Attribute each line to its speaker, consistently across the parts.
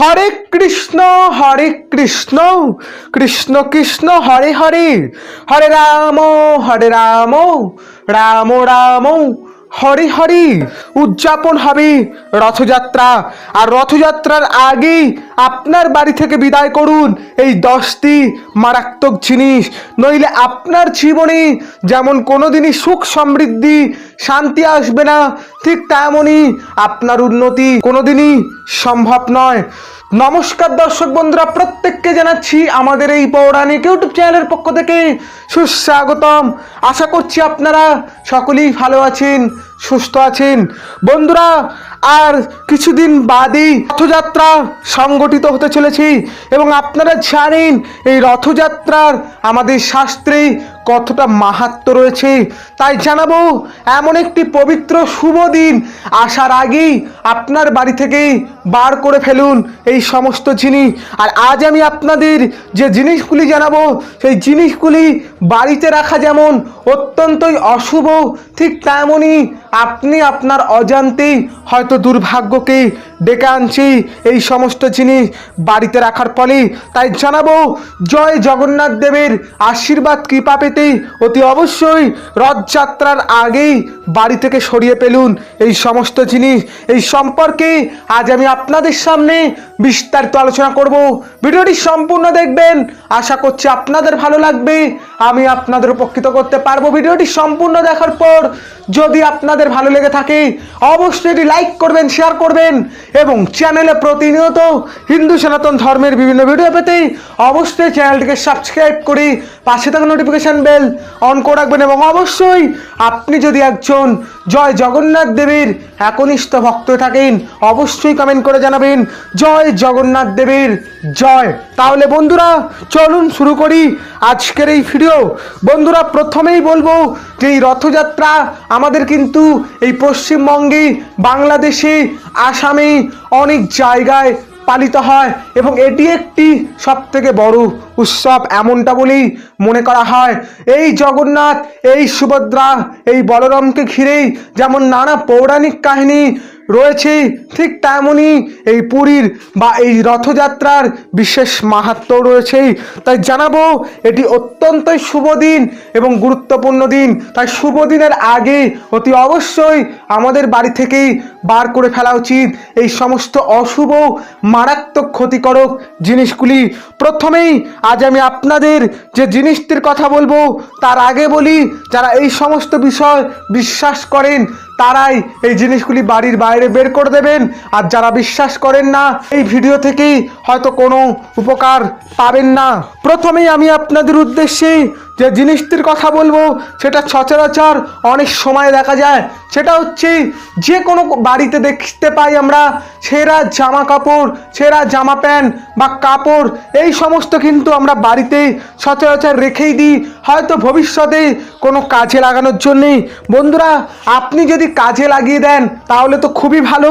Speaker 1: হরে কৃষ্ণ হরে কৃষ্ণ কৃষ্ণ কৃষ্ণ হরে হরে হরে রাম হরে রাম রাম রাম হরে হরে উদযাপন হবে রথযাত্রা আর রথযাত্রার আগেই আপনার বাড়ি থেকে বিদায় করুন এই দশটি মারাত্মক জিনিস নইলে আপনার জীবনে যেমন কোনো দিনই সুখ সমৃদ্ধি শান্তি আসবে না ঠিক তেমনই আপনার উন্নতি কোনো দিনই সম্ভব নয় নমস্কার দর্শক বন্ধুরা প্রত্যেককে জানাচ্ছি আমাদের এই পৌরাণিক ইউটিউব চ্যানেলের পক্ষ থেকে সুস্বাগতম আশা করছি আপনারা সকলেই ভালো আছেন সুস্থ আছেন বন্ধুরা আর কিছুদিন বাদেই রথযাত্রা সংগঠিত হতে চলেছি এবং আপনারা জানেন এই রথযাত্রার আমাদের শাস্ত্রে কতটা মাহাত্ম রয়েছে তাই জানাবো এমন একটি পবিত্র শুভ দিন আসার আগেই আপনার বাড়ি থেকে বার করে ফেলুন এই সমস্ত জিনিস আর আজ আমি আপনাদের যে জিনিসগুলি জানাবো সেই জিনিসগুলি বাড়িতে রাখা যেমন অত্যন্তই অশুভ ঠিক তেমনই আপনি আপনার অজান্তেই হয়তো দুর্ভাগ্যকে ডেকে আনছি এই সমস্ত জিনিস বাড়িতে রাখার ফলে তাই জানাবো জয় জগন্নাথ দেবের আশীর্বাদ কৃপা বাড়িতেই অতি অবশ্যই রথযাত্রার আগেই বাড়ি থেকে সরিয়ে পেলুন এই সমস্ত জিনিস এই সম্পর্কে আজ আমি আপনাদের সামনে বিস্তারিত আলোচনা করব ভিডিওটি সম্পূর্ণ দেখবেন আশা করছি আপনাদের ভালো লাগবে আমি আপনাদের উপকৃত করতে পারবো ভিডিওটি সম্পূর্ণ দেখার পর যদি আপনাদের ভালো লেগে থাকে অবশ্যই এটি লাইক করবেন শেয়ার করবেন এবং চ্যানেলে প্রতিনিয়ত হিন্দু সনাতন ধর্মের বিভিন্ন ভিডিও পেতে অবশ্যই চ্যানেলটিকে সাবস্ক্রাইব করে পাশে থাকা নোটিফিকেশান বেল অন করে রাখবেন এবং অবশ্যই আপনি যদি একজন জয় জগন্নাথ দেবীর একনিষ্ঠ ভক্ত থাকেন অবশ্যই কমেন্ট করে জানাবেন জয় জগন্নাথ দেবীর জয় তাহলে বন্ধুরা চলুন শুরু করি আজকের এই ভিডিও বন্ধুরা প্রথমেই বলবো যে এই রথযাত্রা আমাদের কিন্তু এই পশ্চিমবঙ্গে বাংলাদেশে আসামে অনেক জায়গায় পালিত হয় এবং এটি একটি সবথেকে বড় উৎসব এমনটা বলেই মনে করা হয় এই জগন্নাথ এই সুভদ্রা এই বলরামকে ঘিরেই যেমন নানা পৌরাণিক কাহিনী রয়েছে ঠিক তেমনই এই পুরীর বা এই রথযাত্রার বিশেষ মাহাত্ম রয়েছেই তাই জানাবো এটি অত্যন্তই শুভ দিন এবং গুরুত্বপূর্ণ দিন তাই শুভ দিনের আগে অতি অবশ্যই আমাদের বাড়ি থেকেই বার করে ফেলা উচিত এই সমস্ত অশুভ মারাত্মক ক্ষতিকারক জিনিসগুলি প্রথমেই আজ আমি আপনাদের যে জিনিসটির কথা বলবো তার আগে বলি যারা এই সমস্ত বিষয় বিশ্বাস করেন তারাই এই জিনিসগুলি বাড়ির বাইরে বের করে দেবেন আর যারা বিশ্বাস করেন না এই ভিডিও থেকেই হয়তো কোনো উপকার পাবেন না প্রথমেই আমি আপনাদের উদ্দেশ্যে যে জিনিসটির কথা বলবো সেটা সচরাচর অনেক সময় দেখা যায় সেটা হচ্ছে যে কোনো বাড়িতে দেখতে পাই আমরা সেরা জামা কাপড় সেরা জামা প্যান্ট বা কাপড় এই সমস্ত কিন্তু আমরা বাড়িতে সচরাচর রেখেই দিই হয়তো ভবিষ্যতে কোনো কাজে লাগানোর জন্যেই বন্ধুরা আপনি যদি কাজে লাগিয়ে দেন তাহলে তো খুবই ভালো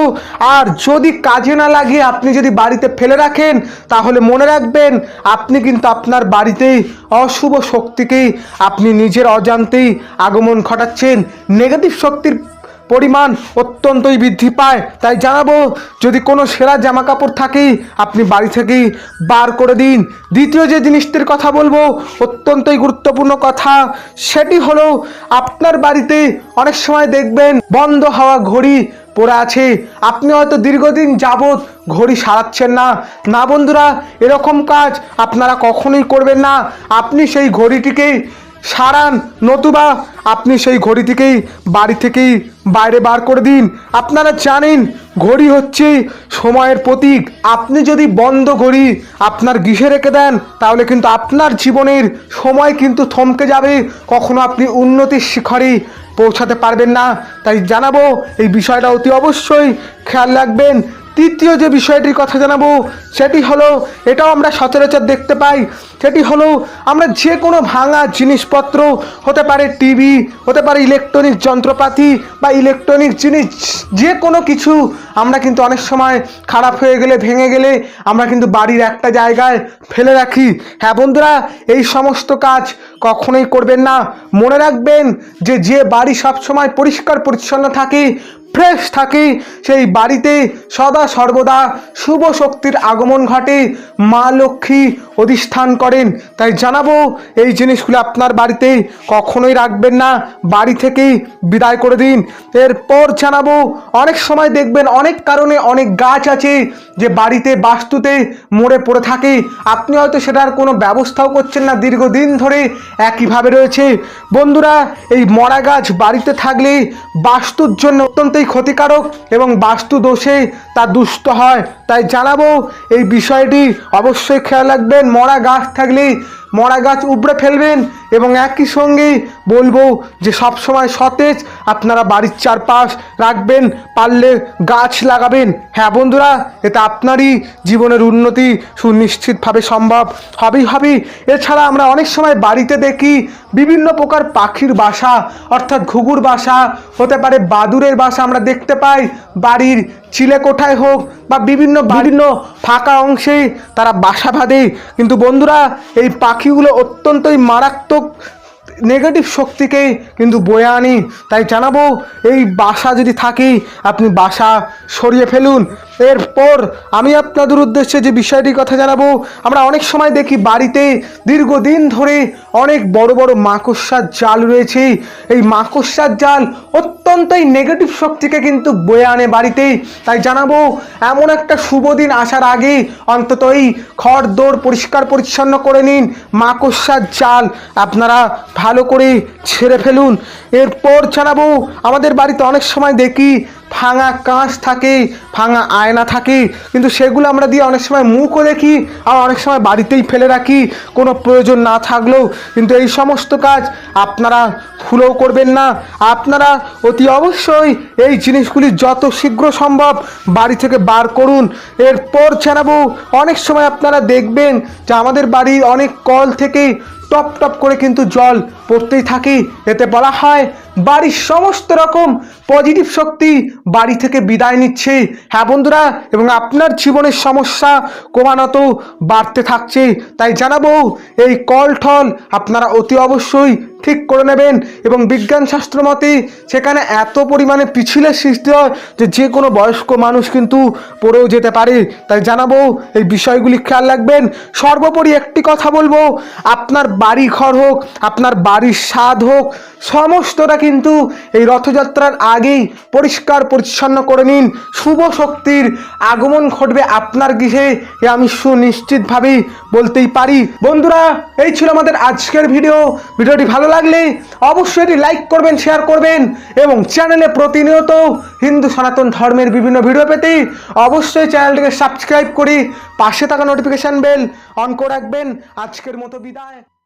Speaker 1: আর যদি কাজে না লাগিয়ে আপনি যদি বাড়িতে ফেলে রাখেন তাহলে মনে রাখবেন আপনি কিন্তু আপনার বাড়িতেই অশুভ শক্তিকেই আপনি নিজের অজান্তেই আগমন ঘটাচ্ছেন নেগেটিভ শক্তির পরিমাণ অত্যন্তই বৃদ্ধি পায় তাই জানাবো যদি কোনো সেরা জামা কাপড় থাকে আপনি বাড়ি থেকেই বার করে দিন দ্বিতীয় যে জিনিসটির কথা বলবো অত্যন্তই গুরুত্বপূর্ণ কথা সেটি হলো আপনার বাড়িতে অনেক সময় দেখবেন বন্ধ হওয়া ঘড়ি পড়ে আছে আপনি হয়তো দীর্ঘদিন যাবৎ ঘড়ি সারাচ্ছেন না না বন্ধুরা এরকম কাজ আপনারা কখনোই করবেন না আপনি সেই ঘড়িটিকে সারান নতুবা আপনি সেই ঘড়ি থেকেই বাড়ি থেকেই বাইরে বার করে দিন আপনারা জানেন ঘড়ি হচ্ছে সময়ের প্রতীক আপনি যদি বন্ধ ঘড়ি আপনার গিসে রেখে দেন তাহলে কিন্তু আপনার জীবনের সময় কিন্তু থমকে যাবে কখনো আপনি উন্নতির শিখরে পৌঁছাতে পারবেন না তাই জানাবো এই বিষয়টা অতি অবশ্যই খেয়াল রাখবেন তৃতীয় যে বিষয়টির কথা জানাবো সেটি হলো এটাও আমরা সচরাচর দেখতে পাই সেটি হলো আমরা যে কোনো ভাঙা জিনিসপত্র হতে পারে টিভি হতে পারে ইলেকট্রনিক যন্ত্রপাতি বা ইলেকট্রনিক জিনিস যে কোনো কিছু আমরা কিন্তু অনেক সময় খারাপ হয়ে গেলে ভেঙে গেলে আমরা কিন্তু বাড়ির একটা জায়গায় ফেলে রাখি হ্যাঁ বন্ধুরা এই সমস্ত কাজ কখনোই করবেন না মনে রাখবেন যে যে বাড়ি সবসময় পরিষ্কার পরিচ্ছন্ন থাকে ফ্রেশ থাকি সেই বাড়িতে সদা সর্বদা শুভ শক্তির আগমন ঘটে মা লক্ষ্মী অধিষ্ঠান করেন তাই জানাবো এই জিনিসগুলো আপনার বাড়িতে কখনোই রাখবেন না বাড়ি থেকেই বিদায় করে দিন এরপর জানাবো অনেক সময় দেখবেন অনেক কারণে অনেক গাছ আছে যে বাড়িতে বাস্তুতে মরে পড়ে থাকে আপনি হয়তো সেটার কোনো ব্যবস্থাও করছেন না দীর্ঘদিন ধরে একইভাবে রয়েছে বন্ধুরা এই মরা গাছ বাড়িতে থাকলে বাস্তুর জন্য অত্যন্তই ক্ষতিকারক এবং বাস্তু দোষে তা দুষ্ট হয় তাই জানাবো এই বিষয়টি অবশ্যই খেয়াল রাখবেন মরা গাছ থাকলেই মরা গাছ উবড়ে ফেলবেন এবং একই সঙ্গেই বলবো যে সবসময় সতেজ আপনারা বাড়ির চারপাশ রাখবেন পারলে গাছ লাগাবেন হ্যাঁ বন্ধুরা এতে আপনারই জীবনের উন্নতি সুনিশ্চিতভাবে সম্ভব হবেই হবেই এছাড়া আমরা অনেক সময় বাড়িতে দেখি বিভিন্ন প্রকার পাখির বাসা অর্থাৎ ঘুঘুর বাসা হতে পারে বাদুরের বাসা আমরা দেখতে পাই বাড়ির চিলে কোঠায় হোক বা বিভিন্ন বিভিন্ন ফাঁকা অংশেই তারা বাসা বাঁধে কিন্তু বন্ধুরা এই পাখিগুলো অত্যন্তই মারাত্মক নেগেটিভ শক্তিকে কিন্তু বয়ে আনি তাই জানাবো এই বাসা যদি থাকে আপনি বাসা সরিয়ে ফেলুন এরপর আমি আপনাদের উদ্দেশ্যে যে বিষয়টির কথা জানাবো আমরা অনেক সময় দেখি বাড়িতে দীর্ঘদিন ধরে অনেক বড় বড় মাকড়সার জাল রয়েছে এই মাকড়সার জাল অত্যন্তই নেগেটিভ শক্তিকে কিন্তু বয়ে আনে বাড়িতে তাই জানাবো এমন একটা শুভ দিন আসার আগে অন্তত এই খড় দৌড় পরিষ্কার পরিচ্ছন্ন করে নিন মাকড়সার জাল আপনারা ভালো করে ছেড়ে ফেলুন এরপর জানাবো আমাদের বাড়িতে অনেক সময় দেখি ভাঙা কাঁচ থাকে ভাঙা আয়না থাকে কিন্তু সেগুলো আমরা দিয়ে অনেক সময় মুখও দেখি আর অনেক সময় বাড়িতেই ফেলে রাখি কোনো প্রয়োজন না থাকলেও কিন্তু এই সমস্ত কাজ আপনারা ভুলেও করবেন না আপনারা অতি অবশ্যই এই জিনিসগুলি যত শীঘ্র সম্ভব বাড়ি থেকে বার করুন এরপর ছাড়াবো অনেক সময় আপনারা দেখবেন যে আমাদের বাড়ির অনেক কল থেকে টপ টপ করে কিন্তু জল পড়তেই থাকে এতে বলা হয় বাড়ির সমস্ত রকম পজিটিভ শক্তি বাড়ি থেকে বিদায় নিচ্ছে হ্যাঁ বন্ধুরা এবং আপনার জীবনের সমস্যা ক্রমানত বাড়তে থাকছে তাই জানাবো এই কল ঠল আপনারা অতি অবশ্যই ঠিক করে নেবেন এবং বিজ্ঞান শাস্ত্র মতে সেখানে এত পরিমাণে পিছিলের সৃষ্টি হয় যে যে কোনো বয়স্ক মানুষ কিন্তু পড়েও যেতে পারে তাই জানাবো এই বিষয়গুলি খেয়াল রাখবেন সর্বোপরি একটি কথা বলবো আপনার বাড়ি ঘর হোক আপনার বাড়ির স্বাদ হোক সমস্তটা কিন্তু এই রথযাত্রার আগেই পরিষ্কার পরিচ্ছন্ন করে নিন শুভ শক্তির আগমন ঘটবে আপনার গৃহে এ আমি সুনিশ্চিতভাবেই বলতেই পারি বন্ধুরা এই ছিল আমাদের আজকের ভিডিও ভিডিওটি ভালো লাগলে অবশ্যই এটি লাইক করবেন শেয়ার করবেন এবং চ্যানেলে প্রতিনিয়ত হিন্দু সনাতন ধর্মের বিভিন্ন ভিডিও পেতে অবশ্যই চ্যানেলটিকে সাবস্ক্রাইব করি পাশে থাকা নোটিফিকেশান বেল অন করে রাখবেন আজকের মতো বিদায়